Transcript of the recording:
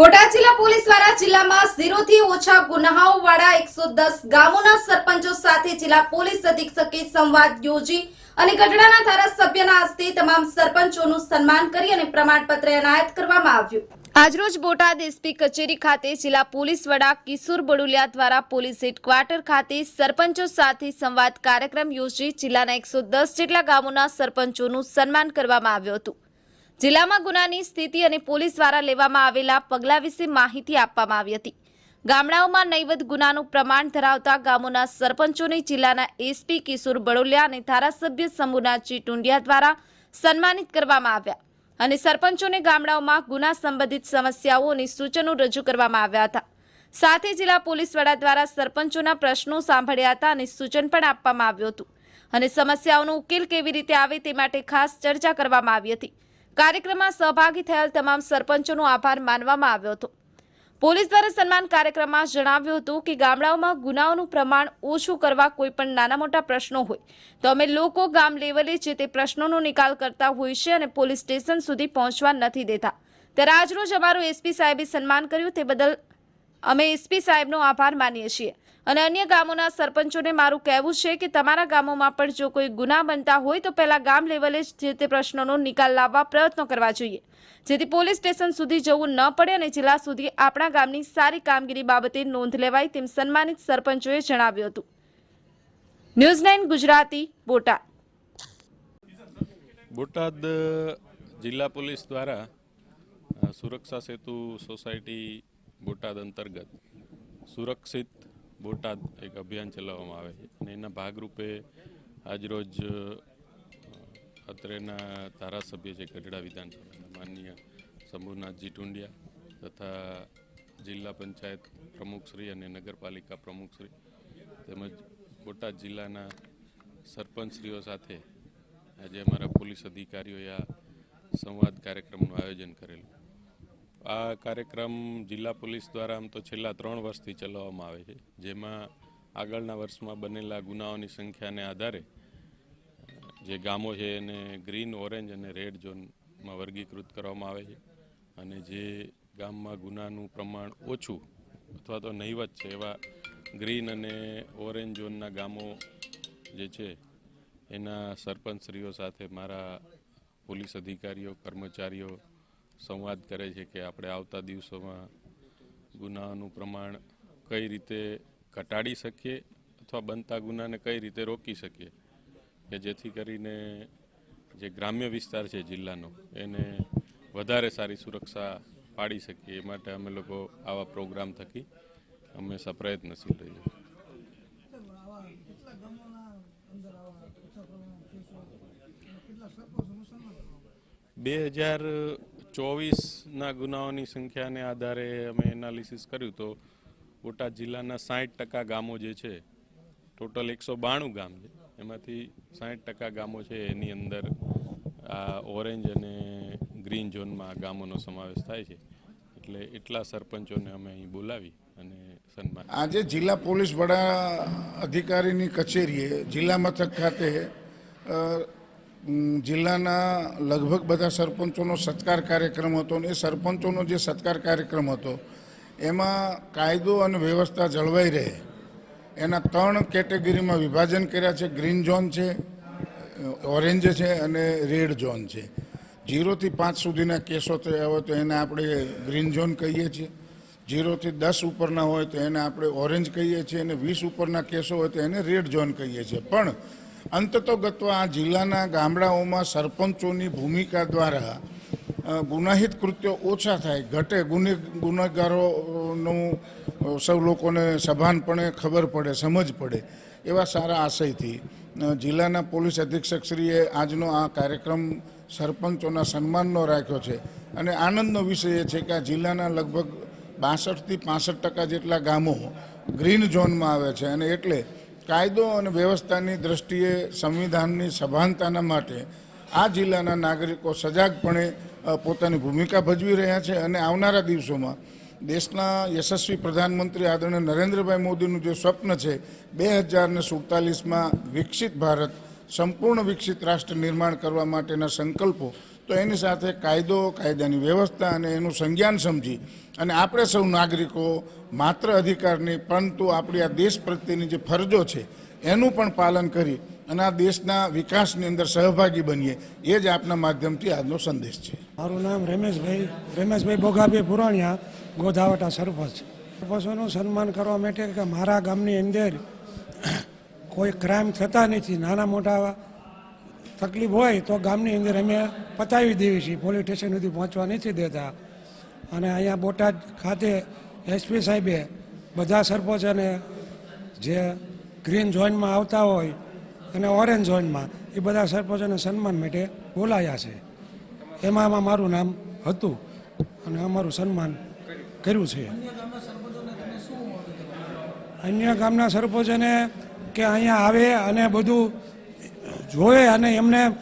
બોટાદ જિલ્લા પોલીસ દ્વારા જિલ્લામાં ઝીરોથી ઓછા ગુનાઓ વાળા એકસો દસ ગામોના સરપંચો સાથે જિલ્લા પોલીસ અધિક્ષકે સંવાદ યોજી અને ગઢડાના ધારાસભ્યના હસ્તે તમામ સરપંચોનું સન્માન કરી અને પ્રમાણપત્ર એનાયત કરવામાં આવ્યું. આજરોજ બોટાદ એસપી કચેરી ખાતે જિલ્લા પોલીસ વડા કિશોર બડુલિયા દ્વારા પોલીસ હેડક્વાર્ટર ખાતે સરપંચો સાથે સંવાદ કાર્યક્રમ યોજી જિલ્લાના એકસો દસ જેટલા ગામોના સરપંચોનું સન્માન કરવામાં આવ્યું હતું. જિલ્લામાં ગુનાની સ્થિતિ અને પોલીસ દ્વારા લેવામાં આવેલા પગલાં વિશે માહિતી આપવામાં આવી હતી. ગામડાઓમાં નૈવત ગુનાનું પ્રમાણ ધરાવતા ગામોના સરપંચોને જિલ્લાના એસપી કિશોર બડોલિયા અને ધારાસભ્ય શંભુનાથજી ટુંડિયા દ્વારા સન્માનિત કરવામાં આવ્યા અને સરપંચોને ગામડાઓમાં ગુના સંબંધિત સમસ્યાઓ અને સૂચનો રજૂ કરવામાં આવ્યા હતા. સાથે જિલ્લા પોલીસ વડા દ્વારા સરપંચોના પ્રશ્નો સાંભળ્યા હતા અને સૂચન પણ આપવામાં આવ્યું હતું અને સમસ્યાઓનો ઉકેલ કેવી રીતે આવે તે માટે ખાસ ચર્ચા કરવામાં આવી હતી. કાર્યક્રમમાં સહભાગી થયેલ તમામ સરપંચોનો આભાર માનવામાં આવ્યો હતો. પોલીસ દ્વારા સન્માન કાર્યક્રમમાં જણાવ્યું હતું કે ગામડાઓમાં ગુનાઓનું પ્રમાણ ઓછું કરવા કોઈ પણ નાના મોટા પ્રશ્નો હોય, તો અમે લોકો ગામ લેવલે જે તે પ્રશ્નોનો નિકાલ કરતા હોય છે અને પોલીસ સ્ટેશન સુધી પહોંચવા નથી દેતા. ત્યારે આજરોજ અમારું એસપી સાહેબે સન્માન કર્યું તે બદલ અમે એસપી સાહેબનો આભાર માનીએ છીએ. અને અન્ય ગામોના સરપંચોને મારું કહેવું છે કે તમારા ગામોમાં પણ જો કોઈ ગુના બનતા હોય તો પહેલાં ગામ લેવલે જ જે તે પ્રશ્નોનો નિકાલ લાવવા પ્રયત્નો કરવા જોઈએ. જેથી પોલીસ સ્ટેશન સુધી જવું ન પડે અને જિલ્લા સુધી આપણા ગામની સારી કામગીરી બાબતે નોંધ લેવાય તેમ સન્માનિત સરપંચોએ જણાવ્યું હતું. News nine Gujarati, Botad. Botad જિલ્લા પોલીસ દ્વારા સુરક્ષા સેતુ સોસાયટી બોટાદ અંતર્ગત સુરક્ષિત બોટાદ એક અભિયાન ચલાવવામાં આવે છે અને એના ભાગરૂપે આજરોજ અત્રેના ધારાસભ્ય છે ગઢડા વિધાનસભાના માનનીય શંભુનાથજી ટુંડિયા તથા જિલ્લા પંચાયત પ્રમુખશ્રી અને નગરપાલિકા પ્રમુખશ્રી તેમજ બોટાદ જિલ્લાના સરપંચશ્રીઓ સાથે આજે અમારા પોલીસ અધિકારીઓએ આ સંવાદ કાર્યક્રમનું આયોજન કરેલું. આ કાર્યક્રમ જિલ્લા પોલીસ દ્વારા આમ તો છેલ્લા ત્રણ વર્ષથી ચલાવવામાં આવે છે. જેમાં આગળના વર્ષમાં બનેલા ગુનાઓની સંખ્યાને આધારે જે ગામો છે એને ગ્રીન, ઓરેન્જ અને રેડ ઝોનમાં વર્ગીકૃત કરવામાં આવે છે. અને જે ગામમાં ગુનાનું પ્રમાણ ઓછું અથવા તો નહીવત છે, એવા ગ્રીન અને ઓરેન્જ ઝોનના ગામો જે છે, એના સરપંચશ્રીઓ સાથે મારા પોલીસ અધિકારીઓ, કર્મચારીઓ સંવાદ કરે છે કે આપણે આવતા દિવસોમાં ગુનાઓનું પ્રમાણ કઈ રીતે ઘટાડી શકીએ અથવા બનતા ગુનાને કઈ રીતે રોકી શકીએ? કે જેથી કરીને જે ગ્રામ્ય વિસ્તાર છે જિલ્લાનો, એને વધારે સારી સુરક્ષા પાડી શકીએ. એ માટે અમે લોકો આવા પ્રોગ્રામ થકી હંમેશા પ્રયત્નશીલ રહીએ. બે હજાર ચોવીસના ગુનાઓની સંખ્યાને આધારે અમે એનાલિસિસ કર્યું તો બોટાદ જિલ્લાના સાઠ ટકા ગામો જે છે ટોટલ એકસો બાણું ગામ છે. એમાંથી સાઠ ટકા ગામો છે એની અંદર આ ઓરેન્જ અને ગ્રીન ઝોનમાં ગામોનો સમાવેશ થાય છે. એટલે એટલા સરપંચોને અમે અહીં બોલાવી અને સન્માન આજે જિલ્લા પોલીસ વડા અધિકારીની કચેરીએ જિલ્લા મથક ખાતે જિલ્લાના લગભગ બધા સરપંચોનો સત્કાર કાર્યક્રમ હતો અને એ સરપંચોનો જે સત્કાર કાર્યક્રમ હતો, એમાં કાયદો અને વ્યવસ્થા જળવાઈ રહે. એના ત્રણ કેટેગરીમાં વિભાજન કર્યા છે, ગ્રીન ઝોન છે, ઓરેન્જ છે અને રેડ ઝોન છે. જીરોથી પાંચ સુધીના કેસો થયા હોય તો એને આપણે ગ્રીન ઝોન કહીએ છીએ. જીરોથી દસ ઉપરના હોય તો એને આપણે ઓરેન્જ કહીએ છીએ અને વીસ ઉપરના કેસો હોય તો એને રેડ ઝોન કહીએ છીએ. પણ અંતતોગત્વા આ જિલ્લાના ગામડાઓમાં સરપંચોની ભૂમિકા દ્વારા ગુનાહિત કૃત્યો ઓછા થાય, ઘટે ગુને, ગુનેગારોનું સૌ લોકોને સભાનપણે ખબર પડે, સમજ પડે, એવા સારા આશયથી જિલ્લાના પોલીસ અધિક્ષકશ્રીએ આજનો આ કાર્યક્રમ સરપંચોના સન્માનનો રાખ્યો છે. અને આનંદનો વિષય એ છે કે આ જિલ્લાના લગભગ બાસઠથી પાસઠ ટકા જેટલા ગામો ગ્રીન ઝોનમાં આવે છે. અને એટલે કાયદો અને વ્યવસ્થાની દ્રષ્ટિએ સંવિધાનની સભાનતાના માટે આ જિલ્લાના નાગરિકો સજાગપણે પોતાની ભૂમિકા ભજવી રહ્યા છે અને આવનારા દિવસોમાં દેશના યશસ્વી પ્રધાનમંત્રી આદરણીય નરેન્દ્રભાઈ મોદીનું જે સ્વપ્ન છે, બે હજારને સુડતાલીસમાં વિકસિત ભારત, સંપૂર્ણ વિકસિત રાષ્ટ્ર નિર્માણ કરવા માટેના સંકલ્પો તો એની સાથે કાયદો, કાયદાની વ્યવસ્થા અને એનું સંજ્ઞાન સમજી અને આપણે સૌ નાગરિકો માત્ર અધિકારની પરંતુ આપણી આ દેશ પ્રત્યેની જે ફરજો છે, એનું પણ પાલન કરી અને આ દેશના વિકાસની અંદર સહભાગી બનીએ, એ જ આપના માધ્યમથી આજનો સંદેશ છે. મારું નામ રમેશભાઈ રમેશભાઈ બોગાભાઈ પુરાણિયા, ગોધાવટા સરપંચ. સરપંચોનું સન્માન કરવા માટે કે મારા ગામની અંદર કોઈ ક્રાઇમ થતા નથી, નાના મોટા તકલીફ હોય તો ગામની અંદર અમે પતાવી દેવી છીએ. પોલીસ સ્ટેશન સુધી પહોંચવા નથી દેતા. અને અહીંયા બોટાદ ખાતે એસપી સાહેબે બધા સરપંચોને જે ગ્રીન ઝોનમાં આવતા હોય અને ઓરેન્જ ઝોનમાં, એ બધા સરપંચોને સન્માન માટે બોલાયા છે. એમાં મારું નામ હતું અને અમારું સન્માન કર્યું છે. અન્ય ગામના સરપંચોને કે અહીંયા આવે અને બધું જોવે અને એમને